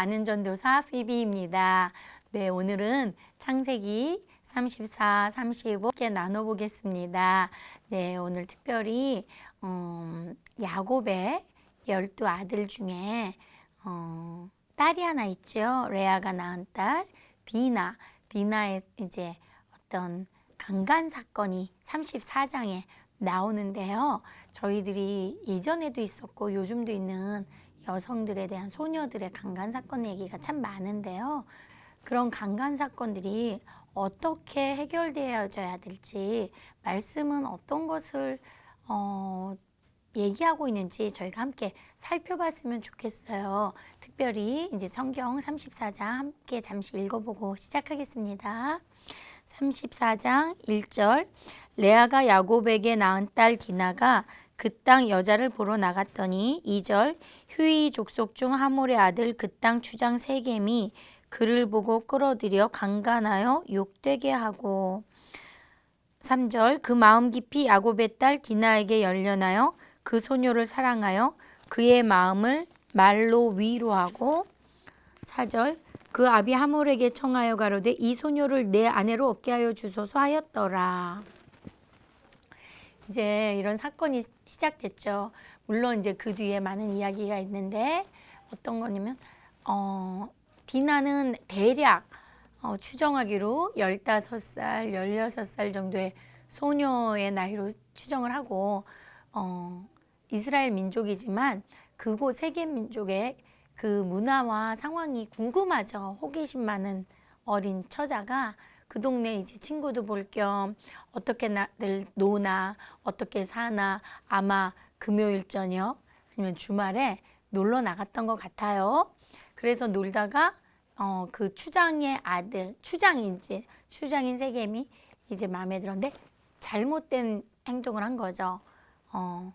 아는 전도사 피비입니다. 네, 오늘은 창세기 34, 35개 나눠보겠습니다. 네, 오늘 특별히 음, 야곱의 열두 아들 중에 어, 딸이 하나 있죠. 레아가 낳은 딸 디나. 디나의 이제 어떤 강간 사건이 34장에 나오는데요. 저희들이 예전에도 있었고 요즘도 있는 여성들에 대한 소녀들의 강간 사건 얘기가 참 많은데요. 그런 강간 사건들이 어떻게 해결되어져야 될지 말씀은 어떤 것을 어, 얘기하고 있는지 저희가 함께 살펴봤으면 좋겠어요. 특별히 이제 성경 34장 함께 잠시 읽어보고 시작하겠습니다. 34장 1절 레아가 야곱에게 낳은 딸 디나가 그 땅 여자를 보러 나갔더니 2절 휴이 족속 중 하몰의 아들 그 땅 추장 세겜이 그를 보고 끌어들여 강간하여 욕되게 하고 3절 그 마음 깊이 야곱의 딸 디나에게 열려나요 그 소녀를 사랑하여 그의 마음을 말로 위로하고 4절 그 아비 하몰에게 청하여 가로되 이 소녀를 내 아내로 얻게 하여 주소서 하였더라. 이제 이런 사건이 시작됐죠. 물론 이제 그 뒤에 많은 이야기가 있는데 어떤 거냐면 어 디나는 대략 어, 추정하기로 15살, 16살 정도의 소녀의 나이로 추정을 하고 어 이스라엘 민족이지만 그곳 세계 민족의 그 문화와 상황이 궁금하죠. 호기심 많은 어린 처자가 그 동네 이제 친구도 볼 겸 어떻게 나들 노나 어떻게 사나 아마 금요일 저녁 아니면 주말에 놀러 나갔던 것 같아요. 그래서 놀다가 어, 그 추장의 아들 추장인지 추장인 세겜이 이제 마음에 들었는데 잘못된 행동을 한 거죠. 어,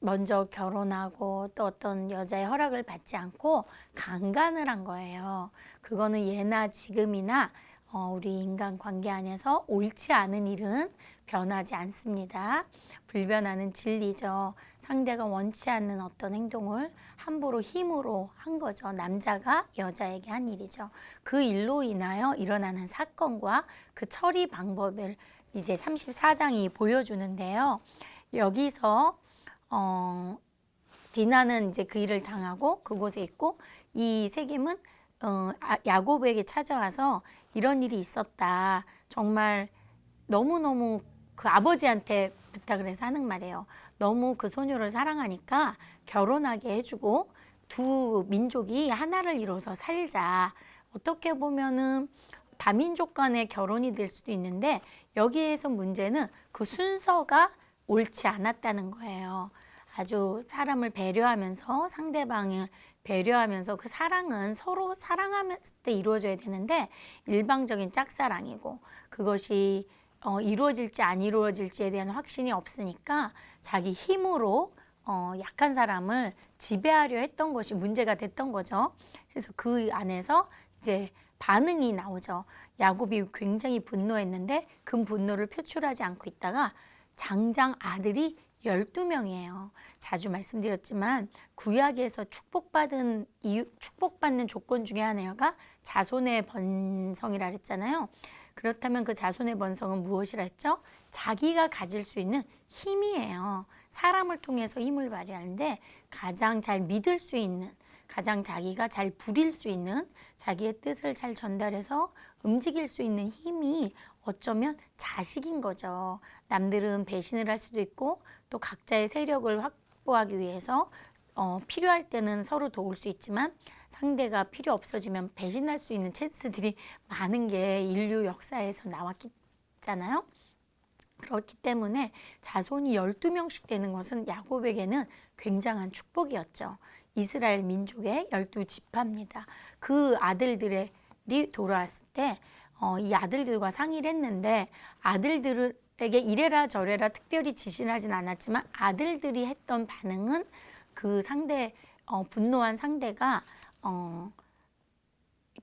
먼저 결혼하고 또 어떤 여자의 허락을 받지 않고 강간을 한 거예요. 그거는 예나 지금이나 어, 우리 인간 관계 안에서 옳지 않은 일은 변하지 않습니다. 불변하는 진리죠. 상대가 원치 않는 어떤 행동을 함부로 힘으로 한 거죠. 남자가 여자에게 한 일이죠. 그 일로 인하여 일어나는 사건과 그 처리 방법을 이제 34장이 보여주는데요. 여기서 어, 디나는 이제 그 일을 당하고 그곳에 있고 이 세겜은 어, 아, 야곱에게 찾아와서 이런 일이 있었다. 정말 너무너무 그 아버지한테 부탁을 해서 하는 말이에요. 너무 그 소녀를 사랑하니까 결혼하게 해주고 두 민족이 하나를 이뤄서 살자. 어떻게 보면은 다민족 간의 결혼이 될 수도 있는데 여기에서 문제는 그 순서가 옳지 않았다는 거예요. 아주 사람을 배려하면서 상대방을 배려하면서 그 사랑은 서로 사랑하면서 때 이루어져야 되는데 일방적인 짝사랑이고 그것이 어, 이루어질지 안 이루어질지에 대한 확신이 없으니까 자기 힘으로 어, 약한 사람을 지배하려 했던 것이 문제가 됐던 거죠. 그래서 그 안에서 이제 반응이 나오죠. 야곱이 굉장히 분노했는데 그 분노를 표출하지 않고 있다가 장장 아들이 12명이에요. 자주 말씀드렸지만 구약에서 축복받은 이유, 축복받는 조건 중에 하나가 자손의 번성이라 그랬잖아요. 그렇다면 그 자손의 번성은 무엇이라 했죠? 자기가 가질 수 있는 힘이에요. 사람을 통해서 힘을 발휘하는데 가장 잘 믿을 수 있는 가장 자기가 잘 부릴 수 있는 자기의 뜻을 잘 전달해서 움직일 수 있는 힘이 어쩌면 자식인 거죠. 남들은 배신을 할 수도 있고 또 각자의 세력을 확보하기 위해서 어, 필요할 때는 서로 도울 수 있지만 상대가 필요 없어지면 배신할 수 있는 찬스들이 많은 게 인류 역사에서 나왔잖아요. 그렇기 때문에 자손이 12명씩 되는 것은 야곱에게는 굉장한 축복이었죠. 이스라엘 민족의 열두 지파입니다. 그 아들들이 돌아왔을 때, 어, 이 아들들과 상의를 했는데, 아들들 에게 이래라 저래라 특별히 지시를 하진 않았지만, 아들들이 했던 반응은 그 상대, 어, 분노한 상대가, 어,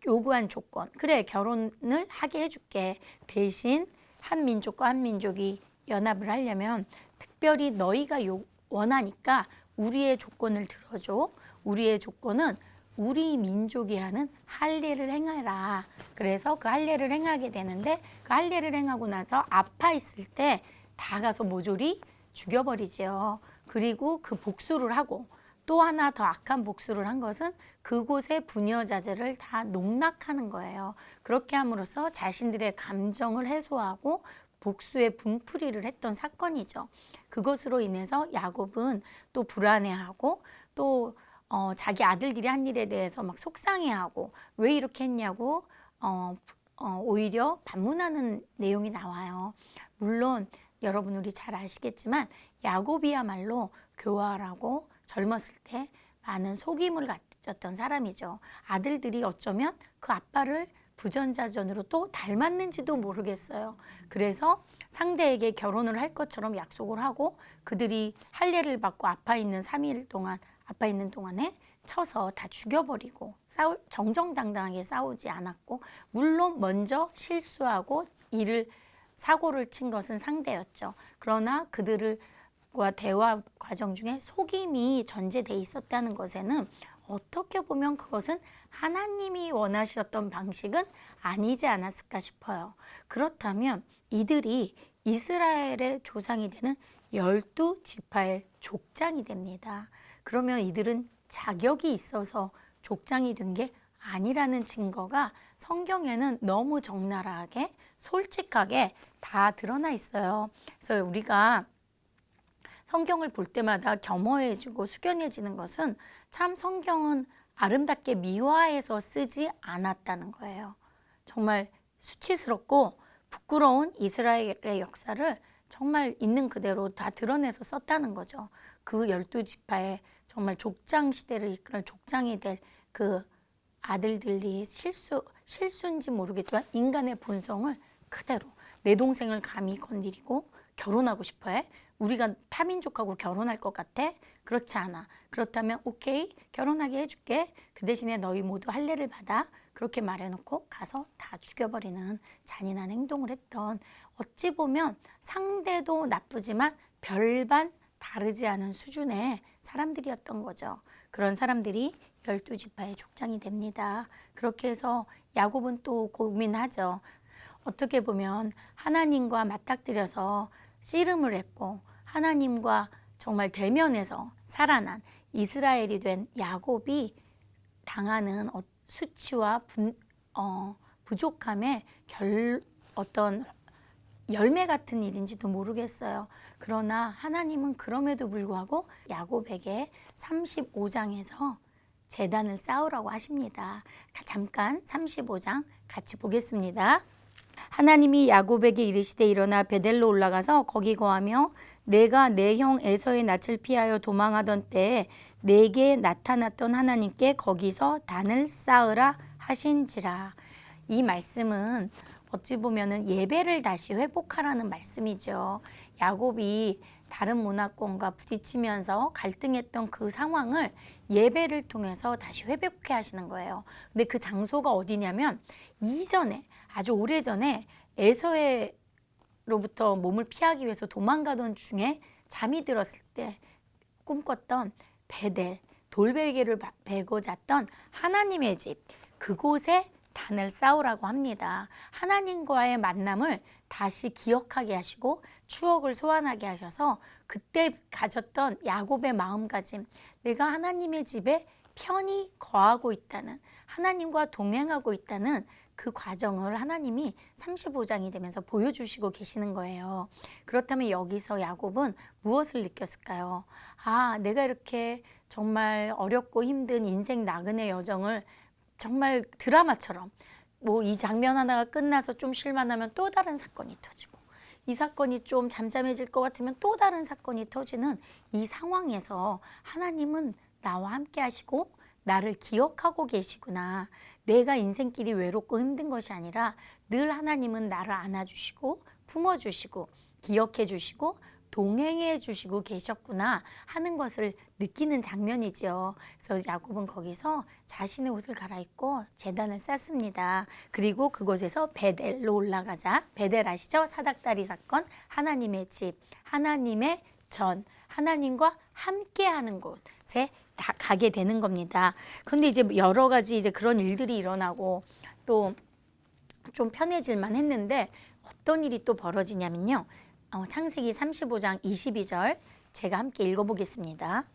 요구한 조건. 그래, 결혼을 하게 해줄게. 대신 한 민족과 한 민족이 연합을 하려면 특별히 너희가 요, 원하니까 우리의 조건을 들어줘. 우리의 조건은 우리 민족이 하는 할례를 행하라. 그래서 그 할례를 행하게 되는데 그 할례를 행하고 나서 아파 있을 때 다 가서 모조리 죽여버리지요. 그리고 그 복수를 하고 또 하나 더 악한 복수를 한 것은 그곳의 부녀자들을 다 농락하는 거예요. 그렇게 함으로써 자신들의 감정을 해소하고 복수의 분풀이를 했던 사건이죠. 그것으로 인해서 야곱은 또 불안해하고 또 어, 자기 아들들이 한 일에 대해서 막 속상해하고 왜 이렇게 했냐고 어, 어, 오히려 반문하는 내용이 나와요. 물론 여러분 우리 잘 아시겠지만 야곱이야말로 교활하고 젊었을 때 많은 속임을 가졌던 사람이죠. 아들들이 어쩌면 그 아빠를 부전자전으로 또 닮았는지도 모르겠어요. 그래서 상대에게 결혼을 할 것처럼 약속을 하고 그들이 할례를 받고 아파 있는 3일 동안 아파 있는 동안에 쳐서 다 죽여버리고 싸울 정정당당하게 싸우지 않았고 물론 먼저 실수하고 이를 사고를 친 것은 상대였죠. 그러나 그들을 과 대화 과정 중에 속임이 전제돼 있었다는 것에는 어떻게 보면 그것은 하나님이 원하셨던 방식은 아니지 않았을까 싶어요. 그렇다면 이들이 이스라엘의 조상이 되는 열두 지파의 족장이 됩니다. 그러면 이들은 자격이 있어서 족장이 된 게 아니라는 증거가 성경에는 너무 적나라하게 솔직하게 다 드러나 있어요. 그래서 우리가 성경을 볼 때마다 겸허해지고 숙연해지는 것은 참 성경은 아름답게 미화해서 쓰지 않았다는 거예요. 정말 수치스럽고 부끄러운 이스라엘의 역사를 정말 있는 그대로 다 드러내서 썼다는 거죠. 그 열두 지파의 정말 족장 시대를 이끌 족장이 될 그 아들들이 실수 실수인지 모르겠지만 인간의 본성을 그대로 내 동생을 감히 건드리고 결혼하고 싶어해? 우리가 타민족하고 결혼할 것 같아? 그렇지 않아. 그렇다면 오케이 결혼하게 해줄게. 그 대신에 너희 모두 할례를 받아. 그렇게 말해놓고 가서 다 죽여버리는 잔인한 행동을 했던 어찌 보면 상대도 나쁘지만 별반 다르지 않은 수준의 사람들이었던 거죠. 그런 사람들이 열두 지파의 족장이 됩니다. 그렇게 해서 야곱은 또 고민하죠. 어떻게 보면 하나님과 맞닥뜨려서 씨름을 했고 하나님과 정말 대면에서 살아난 이스라엘이 된 야곱이 당하는 어- 수치와 분, 어, 부족함의 결, 어떤 열매 같은 일인지도 모르겠어요. 그러나 하나님은 그럼에도 불구하고 야곱에게 35장에서 재단을 쌓으라고 하십니다. 잠깐 35장 같이 보겠습니다. 하나님이 야곱에게 이르시되 일어나 베델로 올라가서 거기 거하며 내가 내 형 에서의 낯을 피하여 도망하던 때에 내게 나타났던 하나님께 거기서 단을 쌓으라 하신지라. 이 말씀은 어찌 보면은 예배를 다시 회복하라는 말씀이죠. 야곱이 다른 문화권과 부딪히면서 갈등했던 그 상황을 예배를 통해서 다시 회복해 하시는 거예요. 근데 그 장소가 어디냐면 이전에 아주 오래전에 에서의로부터 몸을 피하기 위해서 도망가던 중에 잠이 들었을 때 꿈꿨던 베델 돌베개를 바- 베고 잤던 하나님의 집 그곳에 단을 쌓으라고 합니다. 하나님과의 만남을 다시 기억하게 하시고 추억을 소환하게 하셔서 그때 가졌던 야곱의 마음가짐 내가 하나님의 집에 편히 거하고 있다는 하나님과 동행하고 있다는 그 과정을 하나님이 35장이 되면서 보여주시고 계시는 거예요. 그렇다면 여기서 야곱은 무엇을 느꼈을까요? 아, 내가 이렇게 정말 어렵고 힘든 인생 나그네 여정을 정말 드라마처럼 뭐 이 장면 하나가 끝나서 좀 쉴만하면 또 다른 사건이 터지고 이 사건이 좀 잠잠해질 것 같으면 또 다른 사건이 터지는 이 상황에서 하나님은 나와 함께 하시고 나를 기억하고 계시구나. 내가 인생길이 외롭고 힘든 것이 아니라 늘 하나님은 나를 안아주시고 품어주시고 기억해 주시고 동행해 주시고 계셨구나 하는 것을 느끼는 장면이지요. 그래서 야곱은 거기서 자신의 옷을 갈아입고 재단을 쌓습니다. 그리고 그곳에서 베델로 올라가자. 베델 아시죠? 사닥다리 사건, 하나님의 집, 하나님의 전, 하나님과 함께하는 곳에 다 가게 되는 겁니다. 그런데 이제 여러 가지 이제 그런 일들이 일어나고 또 좀 편해질만 했는데 어떤 일이 또 벌어지냐면요. 어, 창세기 35장 22절 제가 함께 읽어보겠습니다.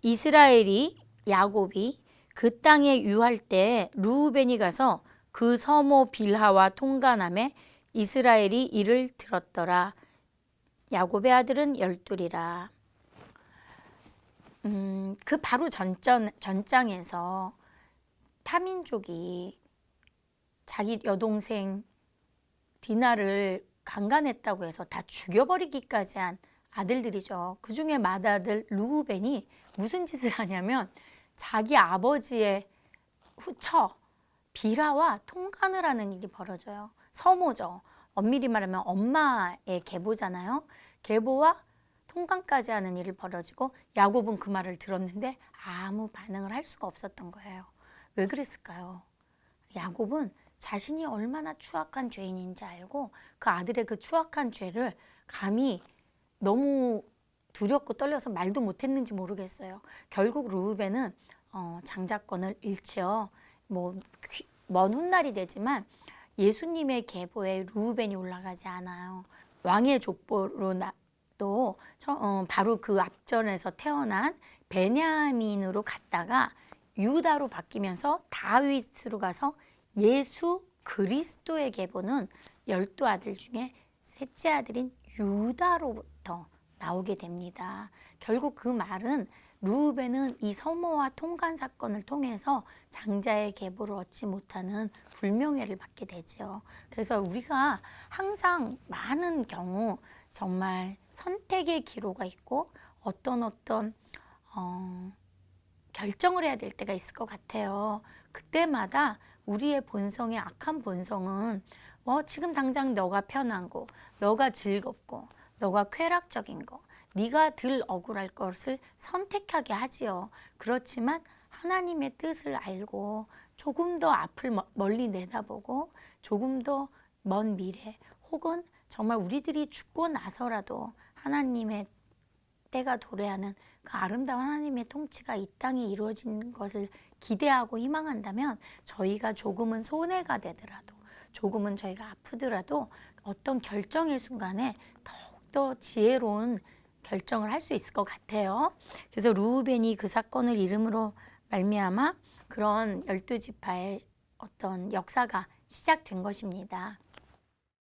이스라엘이 야곱이 그 땅에 유할 때 루우벤이 가서 그 서모 빌하와 통간함에 이스라엘이 이를 들었더라. 야곱의 아들은 열둘이라. 음, 그 바로 전전, 전장에서 타민족이 자기 여동생 디나를 강간했다고 해서 다 죽여버리기까지 한 아들들이죠. 그 중에 맏아들 루우벤이 무슨 짓을 하냐면 자기 아버지의 후처 비라와 통간을 하는 일이 벌어져요. 서모죠. 엄밀히 말하면 엄마의 계보잖아요. 계보와 통간까지 하는 일을 벌어지고 야곱은 그 말을 들었는데 아무 반응을 할 수가 없었던 거예요. 왜 그랬을까요? 야곱은 자신이 얼마나 추악한 죄인인지 알고 그 아들의 그 추악한 죄를 감히 너무 두렵고 떨려서 말도 못했는지 모르겠어요. 결국 루우벤은 어, 장자권을 잃지요. 뭐먼 훗날이 되지만 예수님의 계보에 루우벤이 올라가지 않아요. 왕의 족보로 나, 또 저, 어, 바로 그 앞전에서 태어난 베냐민으로 갔다가 유다로 바뀌면서 다윗으로 가서 예수 그리스도의 계보는 열두 아들 중에 셋째 아들인 유다로부터 나오게 됩니다. 결국 그 말은 루벤은 이 서모와 통간 사건을 통해서 장자의 계보를 얻지 못하는 불명예를 받게 되지요. 그래서 우리가 항상 많은 경우 정말 선택의 기로가 있고 어떤 어떤 어, 결정을 해야 될 때가 있을 것 같아요. 그때마다 우리의 본성의 악한 본성은 어, 지금 당장 너가 편한 거, 너가 즐겁고, 너가 쾌락적인 거, 네가 덜 억울할 것을 선택하게 하지요. 그렇지만 하나님의 뜻을 알고 조금 더 앞을 멀- 멀리 내다보고 조금 더 먼 미래 혹은 정말 우리들이 죽고 나서라도 하나님의 때가 도래하는 그 아름다운 하나님의 통치가 이 땅에 이루어지는 것을 기대하고 희망한다면 저희가 조금은 손해가 되더라도 조금은 저희가 아프더라도 어떤 결정의 순간에 더욱더 지혜로운 결정을 할 수 있을 것 같아요. 그래서 루우벤이 그 사건을 이름으로 말미암아 그런 열두 지파의 어떤 역사가 시작된 것입니다.